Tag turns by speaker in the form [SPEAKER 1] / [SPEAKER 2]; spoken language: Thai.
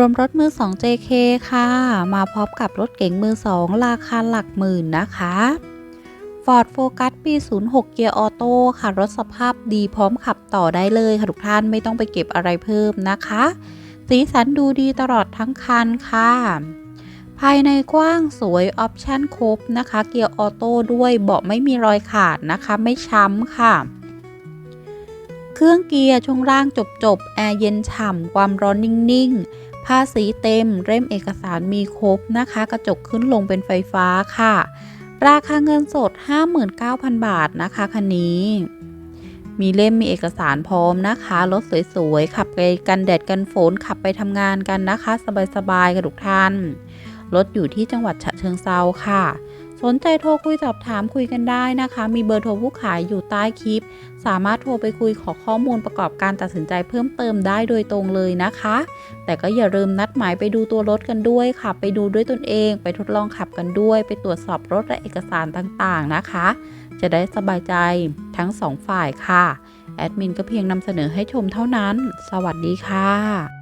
[SPEAKER 1] รวมรถมือ 2 JK ค่ะ มาพร้อมกับรถเก๋งมือ 2 ราคาหลักหมื่นนะคะ Ford Focus ปี 06 เกียร์ออโต้ค่ะ รถสภาพดีพร้อมขับต่อได้เลยค่ะ ทุกท่านไม่ต้องไปเก็บอะไรเพิ่มนะคะ สีสันดูดีตลอดทั้งคันค่ะ ภายในกว้างสวยออปชั่นครบนะคะ เกียร์ออโต้ด้วยเบาะไม่มีรอยขาดนะคะ ไม่ช้ำค่ะเครื่องเกียร์ช่วงล่างจบๆ แอร์เย็นฉ่ำ ความร้อนนิ่ง ๆ ภาษีเต็มเล่มเอกสารมีครบนะคะ กระจกขึ้นลงเป็นไฟฟ้าค่ะ ราคาเงินสด 59,000 บาทนะคะคันนี้ มีเล่มมีเอกสารพร้อมนะคะ รถสวยๆ ขับไปกันแดดกันฝนขับไปทำงานกันนะคะ สบายๆกันทุกท่าน รถอยู่ที่จังหวัดฉะเชิงเซาค่ะ นใจโทรคุยสอบถามคุยกันได้นะคะ มีเบอร์โทรผู้ขายอยู่ใต้คลิป สามารถโทรไปคุยขอข้อมูลประกอบการตัดสินใจเพิ่มเติมได้โดยตรงเลยนะคะ แต่ก็อย่าลืมนัดหมายไปดูตัวรถกันด้วยค่ะ ไปดูด้วยตนเอง ไปทดลองขับกันด้วย ไปตรวจสอบรถและเอกสารต่างๆนะคะ จะได้สบายใจทั้งสองฝ่ายค่ะ แอดมินก็เพียงนำเสนอให้ชมเท่านั้น สวัสดีค่ะ